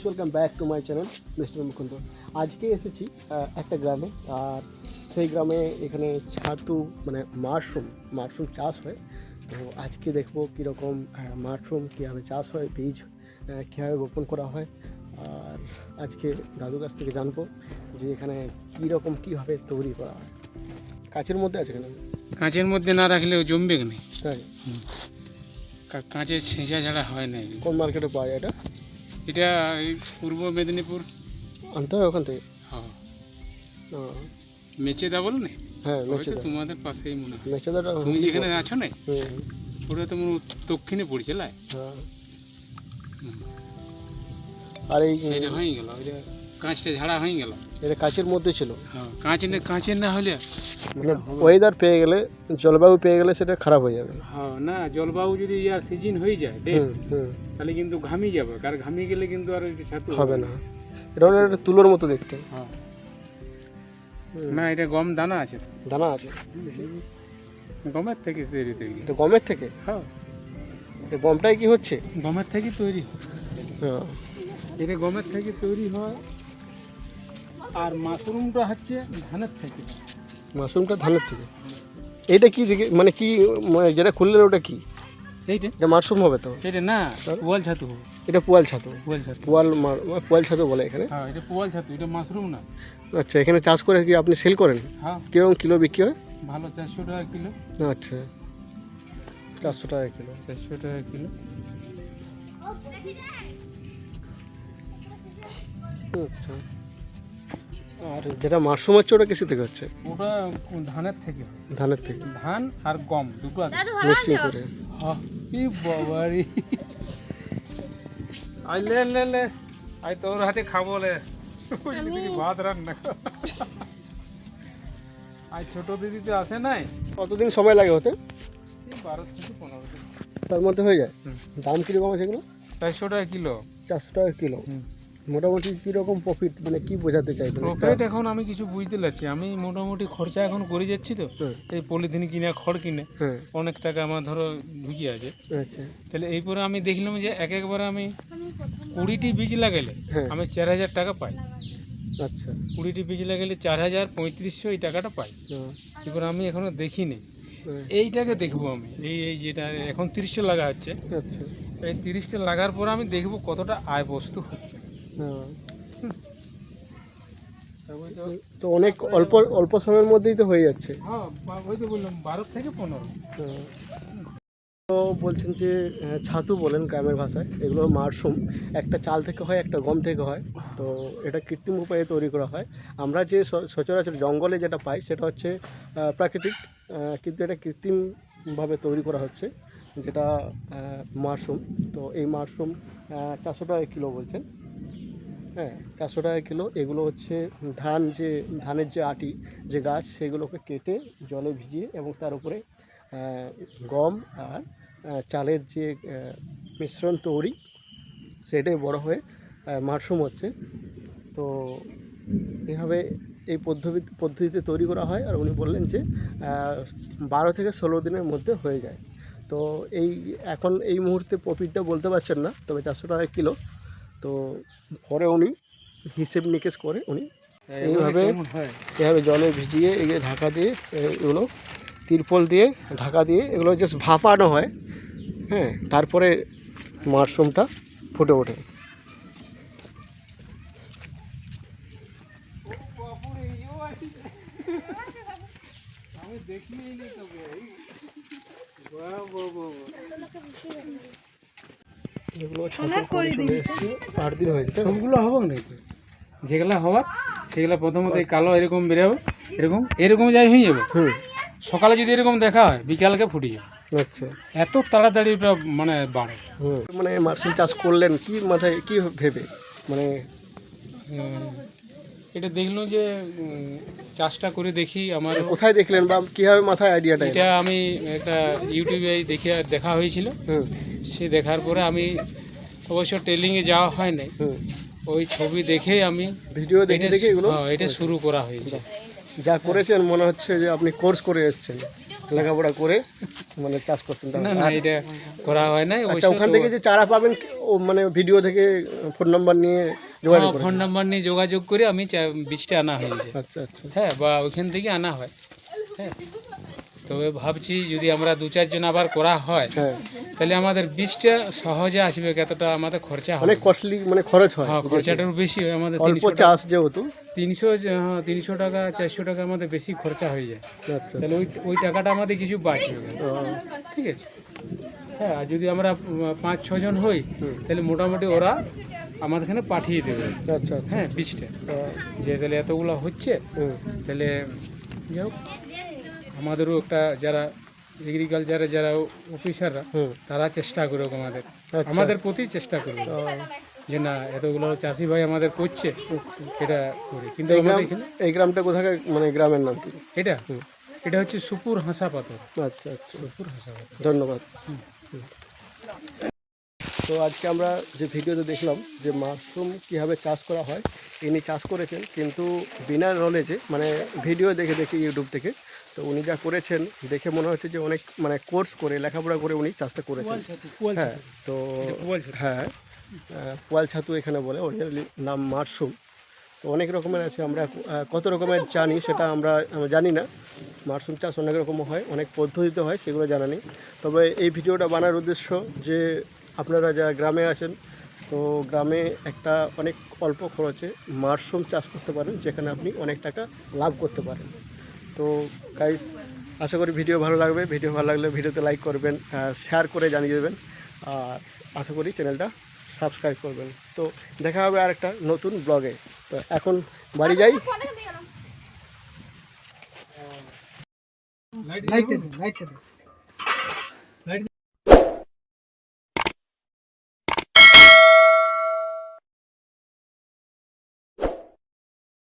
Guys welcome back to my channel mister Mukunda আজকে এসেছি একটা গ্রামে আর সেই গ্রামে এখানে ছাতু মানে মাশরুম মাশরুম চাষ হয়। তো আজকে দেখব কীরকম মাশরুম কীভাবে চাষ হয় বীজ কীভাবে রোপণ করা হয়। আর আজকে দাদুর কাছ থেকে জানব যে এখানে কীরকম কীভাবে তৈরি করা হয়। কাছের মধ্যে আছে এখানে কাঁচের মধ্যে না রাখলেও জমবে না তাই? কাঁচের ছেঁচা ছাড়া হয় না কোন মার্কেটে পাওয়া যায় এটা? এটা পূর্ব মেদিনীপুর। আনতে হয় ওখান থেকে? হ্যাঁ। মেচেদা বলো না? হ্যাঁ মেচেদা। তোমাদের পাশেই মনে হয়। মেচেদাটা তুমি যেখানে আছো না ওটা তো মনে দক্ষিণে পড়ছে লাই? হ্যাঁ। আর এই এটা হয়ে গেল এটা কাঁচটা ঝাড়া হয়ে গেল। এটা কাছের মধ্যে ছিল। হ্যাঁ কাঁচ না কাঁচের না হলে মানে ওয়েদার পেয়ে গেলে জলবায়ু পেয়ে গেলে সেটা খারাপ হয়ে যাবে। হ্যাঁ না জলবায়ু যদি ইয়ার সিজন হয়ে যায় তাহলে কিন্তু ঘামি যাবে। কার ঘামি গেলে কিন্তু আর ছাতু হবে না। এটা একটা তুলোর মতো দেখতে। হ্যাঁ। না এটা গম দানা আছে। দানা আছে? গমের থেকে তৈরি তৈরি। এটা গমের থেকে? হ্যাঁ। গমটাই কি হচ্ছে? গমের থেকে তৈরি হ্যাঁ। এটা গমের থেকে তৈরি হয় আর মাশরুমটা হচ্ছে ধানের থেকে। মাশরুমটা ধানের থেকে। এইটা কি মানে কি মানে যেটা খুললেন ওটা কি? এইটা? এটা মাশরুম হবে তো? এটা না পোয়াল ছাতু এটা পোয়াল ছাতু। পোয়াল ছাতু। পোয়াল পোয়াল ছাতু বলে এখানে। হ্যাঁ এটা পোয়াল ছাতু এটা মাশরুম না। আচ্ছা এখানে চাষ করে কি আপনি সেল করেন? হ্যাঁ। কীরকম কিলো বিক্রি হয়? ভালো চারশো টাকা কিলো। আচ্ছা। চারশো টাকা কিলো। চারশো টাকা কিলো। আচ্ছা। আর যেটা মাশরুম হচ্ছে ওটা কিসে থেকে হচ্ছে? ওটা ধানের থেকে। ধানের থেকে। ধান আর গম দুটো আছে। মিক্সিং করে। হ্যাঁ এই বাবারি। আই লে লে লে। আই তোর হাতে খাব লে। ভাত রান্না। আই ছোট দিদি তো আসে নাই। কতদিন সময় লাগে হতে বারো থেকে পনেরো দিন। তার মধ্যে হয়ে যায়? দাম কীরকম আছে এগুলো? চারশো টাকা কিলো। চারশো টাকা কিলো। মোটামুটি কীরকম প্রফিট মানে কি বোঝাতে চাই প্রফিট এখন আমি কিছু বুঝতে পারছি। আমি মোটামুটি খরচা এখন করে যাচ্ছি তো। হ্যাঁ। এই পলিথিন কিনে খড় কিনে হ্যাঁ। অনেক টাকা আমার ধরো ঢুকি আছে। আচ্ছা। তাহলে এই পরে আমি দেখলাম যে এক একবার আমি কুড়িটি বীজ লাগালে হ্যাঁ। আমি চার হাজার টাকা পাই। আচ্ছা। কুড়িটি বীজ লাগাইলে চার হাজার পঁয়ত্রিশশো এই টাকাটা পাই। এবার আমি এখনও দেখিনি। এইটাকে দেখব আমি। এই এই যেটা এখন তিরিশটা লাগা হচ্ছে। আচ্ছা। এই তিরিশটা লাগার পর আমি দেখব কতটা আয় বস্তু হচ্ছে। তো- তো অনেক অল্প অল্প সময়ের মধ্যেই তো হয়ে যাচ্ছে। হ্যাঁ ওই তো বললাম বারো থেকে পনেরো। তো বলছেন যে ছাতু বলেন গ্রামের ভাষায় এগুলো মাশরুম। একটা চাল থেকে হয় একটা গম থেকে হয়। তো এটা কৃত্রিম উপায়ে তৈরি করা হয়। আমরা যে সচরাচর জঙ্গলে যেটা পাই সেটা হচ্ছে প্রাকৃতিক কিন্তু এটা কৃত্রিমভাবে তৈরি করা হচ্ছে যেটা মাশরুম। তো এই মাশরুম চারশো টাকা কিলো বলছেন। হ্যাঁ চারশো টাকা কিলো। এগুলো হচ্ছে ধান যে, ধানের যে আটি, যে গাছ, সেগুলোকে কেটে জলে ভিজিয়ে এবং তার উপরে গম আর চালের যে মিশ্রণ তৈরি, সেটাই বড় হয়ে মাশরুম হচ্ছে। তো এভাবে এই পদ্ধতি, পদ্ধতিতে তৈরি করা হয় আর উনি বললেন যে বারো থেকে ষোলো দিনের মধ্যে হয়ে যায়। তো এই, এখন এই মুহূর্তে প্রফিটটা বলতে পারছেন না, তবে চারশো টাকা কিলো। তো পরে উনি হিসেব নিকেশ করে উনি এইভাবে এভাবে জলে ভিজিয়ে এগুলো ঢাকা দিয়ে এগুলো তিরপল দিয়ে ঢাকা দিয়ে এগুলো জাস্ট ভাপানো হয় হ্যাঁ তারপরে মাশরুমটা ফুটে ওঠে। আমি দেখিনি নি আট দিন হয়েছে সবগুলো হবে নাকি? যেগুলা হওয়ার সেগুলো প্রথমত এই কালো এরকম বেরোবে এরকম এরকম যাই হয়ে যাবে। হুম। সকালে যদি এরকম দেখা হয় বিকালকে ফুটে যাবে। আচ্ছা। এত তাড়াতাড়ি ওটা মানে বাড়ে। হুম। মানে মার্শাল চাষ করলেন কি মাথায় কি ভেবে? মানে এটা দেখল যে চাষটা করে দেখি আমার কোথায় দেখলেন বা কীভাবে মাথায় আইডিয়াটা এটা আমি একটা ইউটিউবে দেখে দেখা হয়েছিল। সে দেখার পরে আমি অবশ্য ট্রেলিংয়ে যাওয়া হয় নাই। ওই ছবি দেখে আমি ভিডিও দেখে দেখে এগুলো? হ্যাঁ, এটা শুরু করা হয়েছে। যা করেছেন মনে হচ্ছে যে আপনি কোর্স করে এসেছেন। লেখাপড়া করে মানে চাষ করছেন না না এটা করা হয় না আচ্ছা ওখান থেকে যে চারা পাবেন ও মানে ভিডিও থেকে ফোন নাম্বার নিয়ে যোগাযোগ ফোন নাম্বার নিয়ে যোগাযোগ করে আমি বীজটা আনা হয়েছে। আচ্ছা আচ্ছা। হ্যাঁ বা ওইখান থেকে আনা হয়। হ্যাঁ। তবে ভাবছি যদি আমরা দু চারজন আবার করা হয় হ্যাঁ। তাহলে আমাদের বীজটা সহজে আসবে কতটা আমাদের খরচা হবে অনেক কস্টলি মানে খরচ হয়। হ্যাঁ খরচাটাও বেশি হয় আমাদের অল্প চাষ যেহেতু। তিনশো হ্যাঁ তিনশো টাকা চারশো টাকা আমাদের বেশি খরচা হয়ে যায়। আচ্ছা। তাহলে ওই ওই টাকাটা আমাদের কিছু বাঁচবে। ঠিক আছে। হ্যাঁ আর যদি আমরা পাঁচ ছজন হই তাহলে মোটামুটি ওরা আমাদের এখানে পাঠিয়ে দেবে। আচ্ছা আচ্ছা। হ্যাঁ বীজটা। যে তাহলে এতগুলো হচ্ছে তাহলে যাই হোক। আমাদেরও একটা যারা এগ্রিকালচারে যারা অফিসাররা তারা চেষ্টা করুক আমাদের। আচ্ছা। আমাদের প্রতি চেষ্টা করুক। যে না এতগুলো চাষি ভাই আমাদের করছে এটা করি। কিন্তু এই গ্রামটা কোথাকার মানে গ্রামের নাম কি? এটা? এটা হচ্ছে সুপুর হাসা পাথর। আচ্ছা আচ্ছা। সুপুর হাসা পাথর। ধন্যবাদ। তো আজকে আমরা যে ভিডিওতে দেখলাম যে মাশরুম কীভাবে চাষ করা হয় ইনি চাষ করেছেন কিন্তু বিনা নলেজে মানে ভিডিও দেখে দেখে ইউটিউব থেকে তো উনি যা করেছেন দেখে মনে হচ্ছে যে অনেক মানে কোর্স করে লেখাপড়া করে উনি চাষটা করেছেন। হ্যাঁ তো হ্যাঁ পোয়াল ছাতু এখানে বলে অরিজিনালি নাম মাশরুম। তো অনেক রকমের আছে আমরা কত রকমের জানি সেটা আমরা আমরা জানি না। মাশরুম চাষ অনেক রকম হয় অনেক পদ্ধতিতে হয় সেগুলো জানা নেই। তবে এই ভিডিওটা বানার উদ্দেশ্য যে আপনারা যারা গ্রামে আছেন, তো গ্রামে একটা অনেক অল্প খরচে মাশরুম চাষ করতে পারেন, যেখানে আপনি অনেক টাকা লাভ করতে পারেন। তো গাইস আশা করি ভিডিও ভালো লাগবে। ভিডিও ভালো লাগলে ভিডিওতে লাইক করবেন শেয়ার করে জানিয়ে দেবেন। আর আশা করি চ্যানেলটা সাবস্ক্রাইব করবেন। তো দেখা হবে আর একটা নতুন ব্লগে তো এখন বাড়ি যাই। Light light